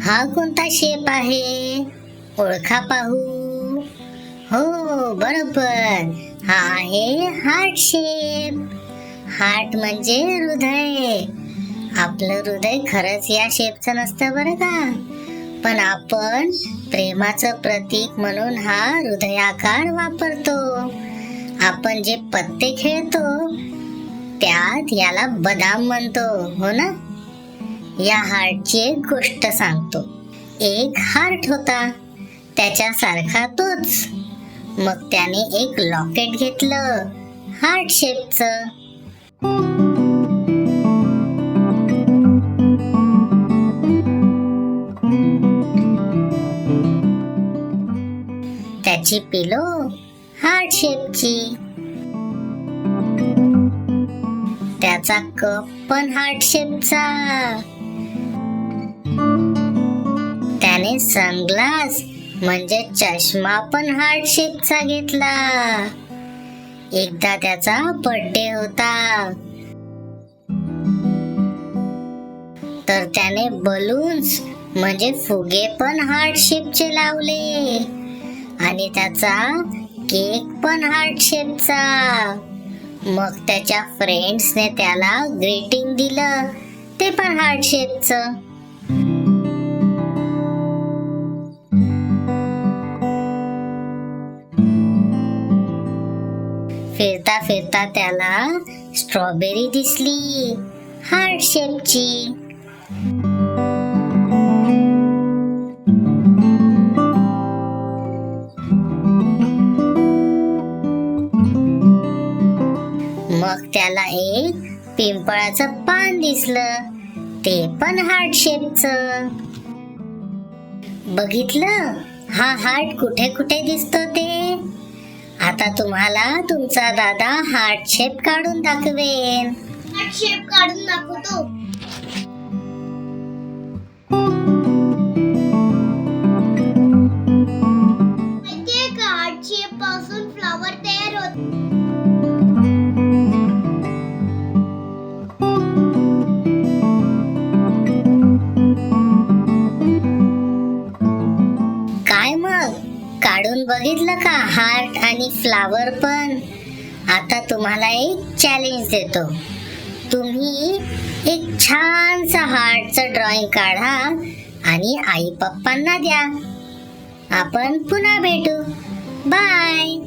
हा कोणता शेप आहे? ओळखा पाहू. हो बरोबर. हा आहे हार्ट शेप. हार्ट म्हणजे हृदय. आपलं हृदय खरंच या शेपचं नसतं बरं का? पण आपण प्रेमाचं प्रतीक म्हणून हा हृदयाकार वापरतो. आपण जे पत्ते खेळतो त्यात याला बदाम म्हणतो. हो ना? या हार्टची एक गोष्ट सांगतो. एक हार्ट होता. त्याच्यासारखा तोच. मग त्याने एक लॉकेट घेतलं. हार्ट शेपचं. त्याची पिलो हार्ट शेपची. त्याचा कप पण हार्ट शेपचा. त्याने सनग्लास म्हणजे चष्मा पण हार्ट शेपचा घेतला. एकदा त्याचा बर्थडे होता. तर त्याने बलून्स म्हणजे फुगे पण हार्ट शेपचे लावले. आणि त्याचा केक पण हार्ट शेपचा. मग त्याच्या फ्रेंड्सने त्याला ग्रीटिंग दिलं. ते पण हार्ट शेपचं. फिरता फिरता त्याला स्ट्रॉबेरी दिसली. हार्ट शेपची. मग त्याला एक पिंपळाचं पान दिसलं. ते पण हार्ट शेपचं. बघितलं? हा हार्ट कुठे कुठे दिसतो ते? आता तुम्हाला तुमचा दादा हार्ट शेप काढून दाखवेन. हार्ट शेप काढून दाखवतो. काढून बघितलं का? हार्ट आणि फ्लावर पण. आता तुम्हाला एक चॅलेंज देतो. तुम्ही एक छानसा हार्टचं ड्रॉइंग काढा आणि आई पप्पांना द्या. आपण पुन्हा भेटू. बाय